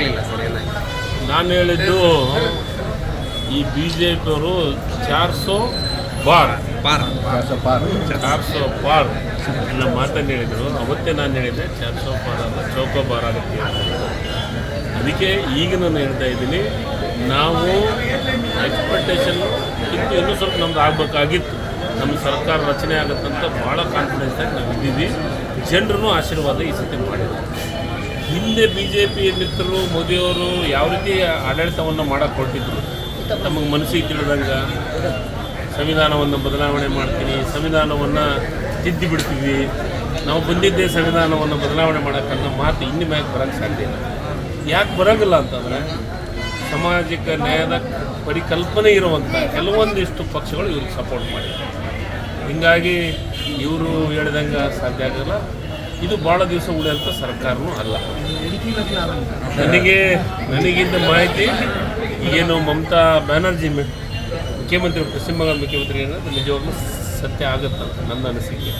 ಆಗಲಿಲ್ಲ ಸರ್ ನಾನು ಹೇಳಿದ್ದು ಈ ಬಿ ಜೆ ಪಿಯವರು ಚಾರ್ಸೋ ಬಾರ್. ಪಾರ ಚಾರ್ ಸೋ ಪಾರ್ ಅನ್ನೋ ಮಾತನ್ನು ಹೇಳಿದರು. ಅವತ್ತೇ ನಾನು ಹೇಳಿದ್ದೆ ಚಾರ್ ಸೋ ಪಾರ್ ಅಲ್ಲ ಚೌಕೋ ಬಾರ್ ಆಗುತ್ತೆ ಅದಕ್ಕೆ ಈಗ ನಾನು ಹೇಳ್ತಾ ಇದ್ದೀನಿ ನಾವು ಎಕ್ಸ್ಪೆಕ್ಟೇಷನ್ ಇತ್ತು ಇನ್ನೂ ಸ್ವಲ್ಪ ನಮ್ದು ಆಗಬೇಕಾಗಿತ್ತು. ನಮ್ಮ ಸರ್ಕಾರ ರಚನೆ ಆಗುತ್ತಂತ ಭಾಳ ಕಾನ್ಫಿಡೆನ್ಸ್ ಆಗಿ ನಾವು ಇದ್ದೀವಿ ಜನರನ್ನು ಆಶೀರ್ವಾದ ಈ ಸತಿ ಮಾಡಿದ್ದಾರೆ ಹಿಂದೆ ಬಿ ಜೆ ಪಿ ಮಿತ್ರರು, ಮೋದಿಯವರು ಯಾವ ರೀತಿ ಆಡಳಿತವನ್ನು ಮಾಡಕ್ಕೆ ಕೊಟ್ಟಿದ್ರು ನಮಗೆ ಮನಸ್ಸಿಗೆ ತಿಳಿದಂಗೆ? ಸಂವಿಧಾನವನ್ನು ಬದಲಾವಣೆ ಮಾಡ್ತೀನಿ, ಸಂವಿಧಾನವನ್ನು ತಿದ್ದಿ ಬಿಡ್ತೀವಿ. ನಾವು ಬಂದಿದ್ದೇ ಸಂವಿಧಾನವನ್ನು ಬದಲಾವಣೆ ಮಾಡೋಕ್ಕನ್ನ ಮಾತು ಇನ್ನು ಮ್ಯಾಗ ಬರೋಕ್ಕೆ ಸಾಧ್ಯ ಇಲ್ಲ. ಯಾಕೆ ಬರೋಂಗಿಲ್ಲ ಅಂತಂದರೆ, ಸಾಮಾಜಿಕ ನ್ಯಾಯದ ಪರಿಕಲ್ಪನೆ ಇರುವಂಥ ಕೆಲವೊಂದಿಷ್ಟು ಪಕ್ಷಗಳು ಇವ್ರಿಗೆ ಸಪೋರ್ಟ್ ಮಾಡಿದ್ದಾರೆ ಹೀಗಾಗಿ ಇವರು ಹೇಳ್ದಂಗೆ ಸಾಧ್ಯ ಆಗಲ್ಲ. ಇದು ಭಾಳ ದಿವಸ ಉಳಿಯೋಂಥ ಸರ್ಕಾರನೂ ಅಲ್ಲ. ನನಗೆ ನನಗಿಂತ ಮಾಹಿತಿ ಏನು ಮಮತಾ ಬ್ಯಾನರ್ಜಿ ಮೆ- ಮುಖ್ಯಮಂತ್ರಿ ಪಶ್ಚಿಮ ಬಂಗಾಳ ಮುಖ್ಯಮಂತ್ರಿ ಅನ್ನೋದು ನಿಜವಾಗ್ಲೂ ಸತ್ಯ ಆಗುತ್ತಂತ ನನ್ನ ಅನಿಸಿಕೆ.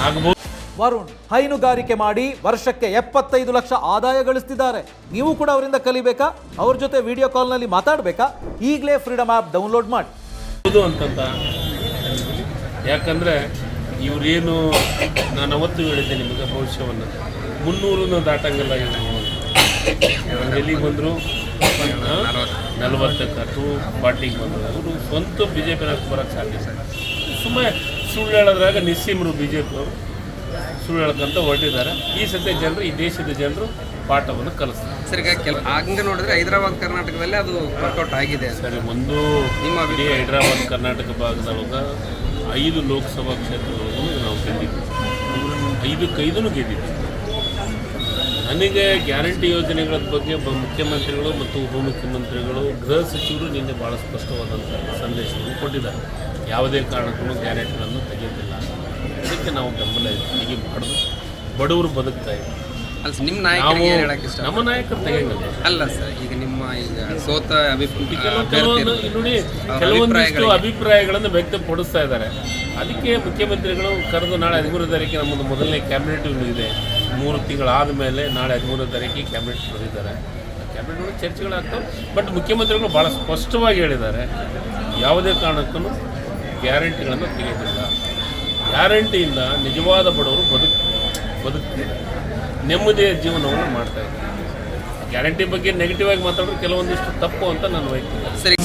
ಆಗ್ಬೋದು. ವರುಣ್ ಹೈನುಗಾರಿಕೆ ಮಾಡಿ ವರ್ಷಕ್ಕೆ ಎಪ್ಪತ್ತೈದು ಲಕ್ಷ ಆದಾಯ ಗಳಿಸ್ತಿದ್ದಾರೆ. ನೀವು ಕೂಡ ಅವರಿಂದ ಕಲಿಬೇಕಾ? ಅವ್ರ ಜೊತೆ ವಿಡಿಯೋ ಕಾಲ್ನಲ್ಲಿ ಮಾತಾಡಬೇಕಾ? ಈಗಲೇ ಫ್ರೀಡಮ್ ಆ್ಯಪ್ ಡೌನ್ಲೋಡ್ ಮಾಡಿ. ಅಂತಂತ ಯಾಕಂದರೆ ಇವರೇನು ನಾನು ಅವತ್ತು ಹೇಳಿದ್ದೆ ನಿಮಗೆ ಭವಿಷ್ಯವನ್ನು. ಮುನ್ನೂರನ್ನು ದಾಟಂಗಿಲ್ಲ ಇವರು ಎಲ್ಲಿಗೆ ಬಂದರು? ನಲವತ್ತಕ್ಕೆ ಟು ಫಾರ್ಟಿಗೆ ಬಂದರು. ಅವರು ಸ್ವಂತ ಬಿ ಜೆ ಪಿನ ಬರೋಕ್ಕೆ ಸಾಧ್ಯ ಸುಮ್ಮನೆ ಸುಳ್ಳು ಹೇಳೋದ್ರಾಗ ನಿಸ್ಸೀಮರು ಬಿ ಜೆ ಪಿಯವರು ಸುಳ್ಳು ಹೇಳಕ್ಕಂತ ಹೊರಟಿದ್ದಾರೆ. ಈ ಸದ್ಯ ಜನರು ಈ ದೇಶದ ಜನರು ಪಾಠವನ್ನು ಕಲಿಸ್ತಾರೆ. ಸರ್ ಕೆಲ ಹಂಗೆ ನೋಡಿದ್ರೆ ಹೈದರಾಬಾದ್ ಕರ್ನಾಟಕದಲ್ಲಿ ಅದು ವರ್ಕೌಟ್ ಆಗಿದೆ. ಸರಿ ಒಂದು ನಿಮ್ಮ ಹೈದರಾಬಾದ್ ಕರ್ನಾಟಕ ಭಾಗದೊಳಗೆ ಐದು ಲೋಕಸಭಾ ಕ್ಷೇತ್ರಗಳನ್ನು ನಾವು ಗೆದ್ದಿದ್ವಿ ಐದಕ್ಕೈದೂ ಗೆದ್ದಿದ್ದೀವಿ. ನನಗೆ ಗ್ಯಾರಂಟಿ ಯೋಜನೆಗಳ ಬಗ್ಗೆ ಮುಖ್ಯಮಂತ್ರಿಗಳು ಮತ್ತು ಉಪಮುಖ್ಯಮಂತ್ರಿಗಳು ಗೃಹ ಸಚಿವರು ನಿನ್ನೆ ಭಾಳ ಸ್ಪಷ್ಟವಾದಂಥ ಸಂದೇಶವನ್ನು ಕೊಟ್ಟಿದ್ದಾರೆ. ಯಾವುದೇ ಕಾರಣಕ್ಕೂ ಗ್ಯಾರಂಟಿಗಳನ್ನು ತೆಗೆಯೋದಿಲ್ಲ ಅದಕ್ಕೆ ನಾವು ಬೆಂಬಲ ತೆಗಿಬಾರ್ದು. ಬಡವರು ಬದುಕ್ತಾ ಇದ್ದಾರೆ. ಅಲ್ಲ ನಿಮ್ಮ ನಾಯಕರಿಗೆ ಏನು ಇಷ್ಟ? ನಮ್ಮ ನಾಯಕರು ತೆಗೆಯಂಗಿಲ್ಲ. ಅಲ್ಲ ಸರ್ ಈಗ ನಿಮ್ಮ ಈಗ ಸೋತ ಅಭಿಪ್ರಾಯ ಕೆಲವೊಂದು ನೋಡಿ ಕೆಲವೊಂದಿಷ್ಟು ಅಭಿಪ್ರಾಯಗಳನ್ನು ವ್ಯಕ್ತಪಡಿಸ್ತಾ ಇದ್ದಾರೆ. ಅದಕ್ಕೆ ಮುಖ್ಯಮಂತ್ರಿಗಳು ಕರೆದು ನಾಳೆ ಹದಿಮೂರು ತಾರೀಕಿಗೆ ನಮ್ಮದು ಮೊದಲನೇ ಕ್ಯಾಬಿನೆಟ್ ಇದೆ ಮೂರು ತಿಂಗಳಾದ ಮೇಲೆ ನಾಳೆ ಹದಿಮೂರು ತಾರೀಕಿಗೆ ಕ್ಯಾಬಿನೆಟ್ ಕರೆದಿದ್ದಾರೆ ಕ್ಯಾಬಿನೆಟ್ ಚರ್ಚೆಗಳಾಗ್ತವೆ ಬಟ್ ಮುಖ್ಯಮಂತ್ರಿಗಳು ಭಾಳ ಸ್ಪಷ್ಟವಾಗಿ ಹೇಳಿದ್ದಾರೆ ಯಾವುದೇ ಕಾರಣಕ್ಕೂ ಗ್ಯಾರಂಟಿಗಳನ್ನು ತೆಗೆಯೋದಿಲ್ಲ. ಗ್ಯಾರಂಟಿಯಿಂದ ನಿಜವಾದ ಬಡವರು ಬದುಕು ಬದುಕ್ತಿದ್ದಾರೆ ನೆಮ್ಮದಿಯ ಜೀವನವನ್ನು ಮಾಡ್ತಾ ಇದ್ದಾರೆ. ಗ್ಯಾರಂಟಿ ಬಗ್ಗೆ ನೆಗೆಟಿವ್ ಆಗಿ ಮಾತಾಡೋದು ಕೆಲವೊಂದಿಷ್ಟು ತಪ್ಪು ಅಂತ ನಾನು ವೈಯಕ್ತಿಕ ಸರಿ